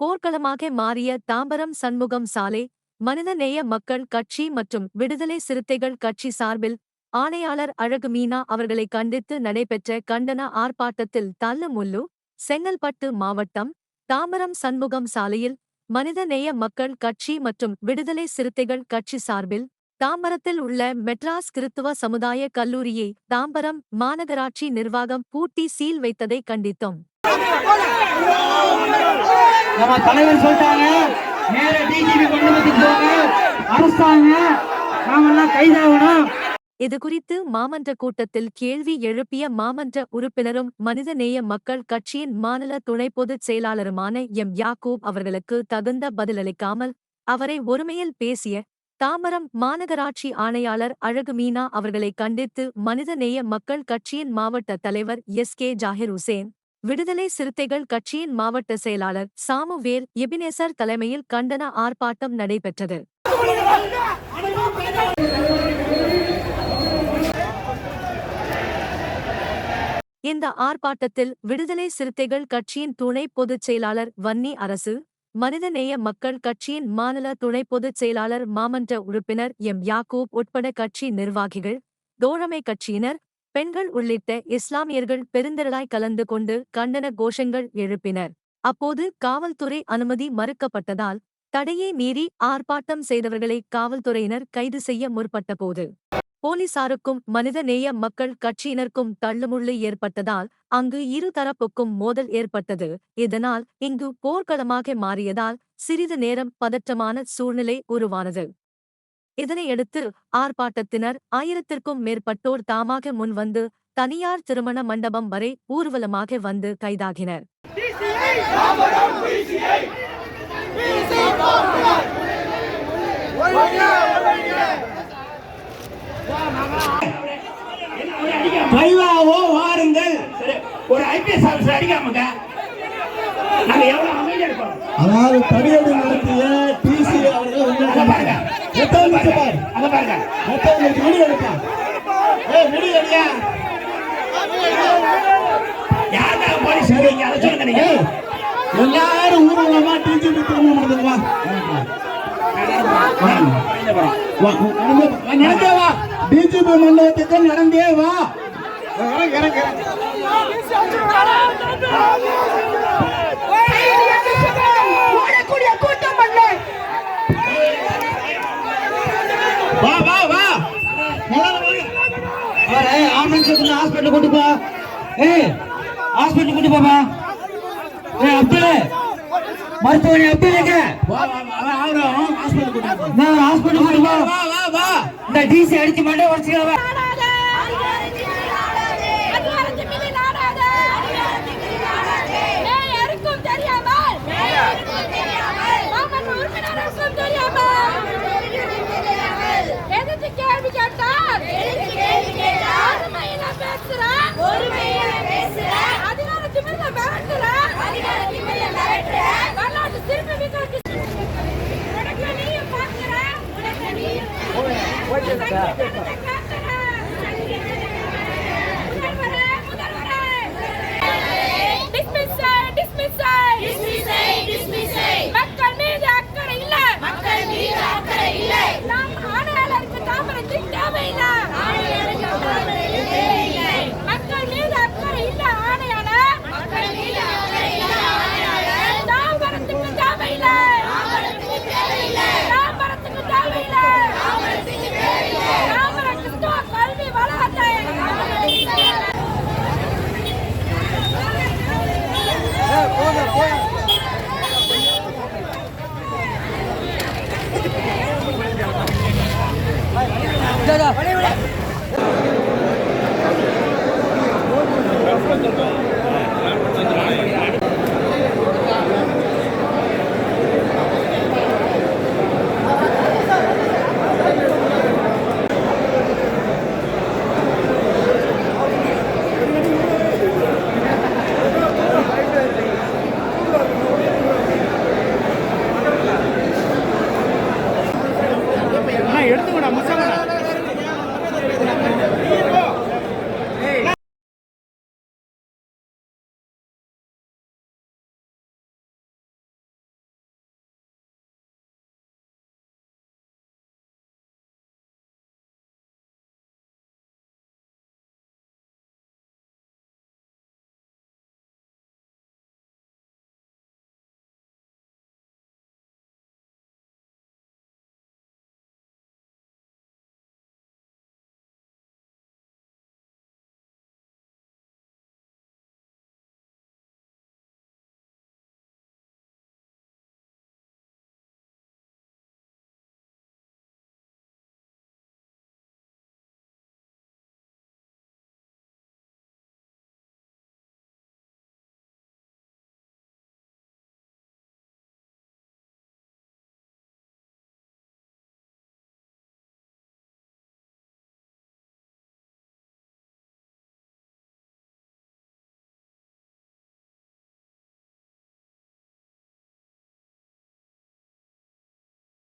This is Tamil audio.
போர்க்களமாக மாறிய தாம்பரம் சண்முகம் சாலை மனிதநேய மக்கள் கட்சி மற்றும் விடுதலை சிறுத்தைகள் கட்சி சார்பில் ஆணையாளர் அழகு மீனா அவர்களை கண்டித்து நடைபெற்ற கண்டன ஆர்ப்பாட்டத்தில் தள்ளுமுள்ளு செங்கல்பட்டு மாவட்டம் தாம்பரம் சண்முகம் சாலையில் மனிதநேய மக்கள் கட்சி மற்றும் விடுதலை சிறுத்தைகள் கட்சி சார்பில் தாம்பரத்தில் உள்ள மெட்ராஸ் கிறித்துவ சமுதாய கல்லூரியை தாம்பரம் மாநகராட்சி நிர்வாகம் பூட்டி சீல் வைத்ததை கண்டித்தோம். நம்ம தலைவர் சொல்லிட்டாங்க. நேர டிஜிபி கொண்டு வந்து அரசாங்க நாமெல்லாம் கைதாகணும். இதுகுறித்து மாமன்ற கூட்டத்தில் கேள்வி எழுப்பிய மாமன்ற உறுப்பினரும் மனிதநேய மக்கள் கட்சியின் மாநில துணை பொதுச் செயலாளருமான எம். யாக்கூப் அவர்களுக்கு தகுந்த பதிலளிக்காமல் அவரை ஒருமையில் பேசிய தாமரம் மாநகராட்சி ஆணையாளர் அழகு மீனா அவர்களை கண்டித்து மனிதநேய மக்கள் கட்சியின் மாவட்ட தலைவர் எஸ். கே. ஜாகிர் ஹுசேன் விடுதலை சிறுத்தைகள் கட்சியின் மாவட்ட செயலாளர் சாமுவேல் எபினேசர் தலைமையில் கண்டன ஆர்ப்பாட்டம் நடைபெற்றது. இந்த ஆர்ப்பாட்டத்தில் விடுதலை சிறுத்தைகள் கட்சியின் துணை பொதுச் செயலாளர் வன்னி அரசு மனிதநேய மக்கள் கட்சியின் மாநில துணை பொதுச் செயலாளர் மாமன்ற உறுப்பினர் எம். யாக்கூப் உட்பட கட்சி நிர்வாகிகள் தோழமை கட்சியினர் பெண்கள் உள்ளிட்ட இஸ்லாமியர்கள் பெருந்திரளாய் கலந்து கொண்டு கண்டன கோஷங்கள் எழுப்பினர். அப்போது காவல்துறை அனுமதி மறுக்கப்பட்டதால் தடையை மீறி ஆர்ப்பாட்டம் செய்தவர்களை காவல்துறையினர் கைது செய்ய முற்பட்டபோது போலீசாருக்கும் மனிதநேய மக்கள் கட்சியினருக்கும் தள்ளுமுள்ளு ஏற்பட்டதால் அங்கு இரு தரப்புக்கும் மோதல் ஏற்பட்டது. இதனால் இங்கு போர்க்களமாக மாறியதால் சிறிது நேரம் பதற்றமான சூழ்நிலை உருவானது. இதனையடுத்து ஆர்ப்பாட்டத்தினர் ஆயிரத்திற்கும் மேற்பட்டோர் தாமாக முன்வந்து தனியார் திருமண மண்டபம் வரை ஊர்வலமாக வந்து கைதாகினர். கைவாவோ வாருங்கள். சரி, ஒரு ஐபிஎஸ் ஆஃபீஸர் அடிக்காமங்க நாங்க எவ்வளவு அமைதியா இருக்கோம்? அதாவது தடியடி நடத்திய டிசி அவர்கள் அங்க பாருங்க எத்தனை நிமிஷம் பாருங்க. விடி எடுப்பா. ஏய் விடு போலீஸ் இருக்கீங்க அதை சொல்லுங்க நீங்க. ஏய், எல்லாரும் ஊர்வலமா டிஜிபி திருமணம் நடந்தது வா. நடந்தே வா. டிஜிபி மண்டபத்துக்கு நடந்தே வா. இறங்கு, இறங்கு, வா வா வா. அவரை ஆம்புலன்ஸ் ஹாஸ்பிட்டல் கூட்டு போ. ஏய் ஹாஸ்பிட்டல் கூட்டு போப்பா. ஏய் அப்துல். மருத்துவமனை அப்துல் எங்க? வா வா அவன் அவரும் ஹாஸ்பிட்டல் கூட்டிட்டு போ. நான் ஹாஸ்பிட்டல் கூட்டு போ. வா வா வா. இந்த டிசி அடிச்சு மண்டை உடச்சுக்கிறவ What is that? Dismiss, dismiss. No, no.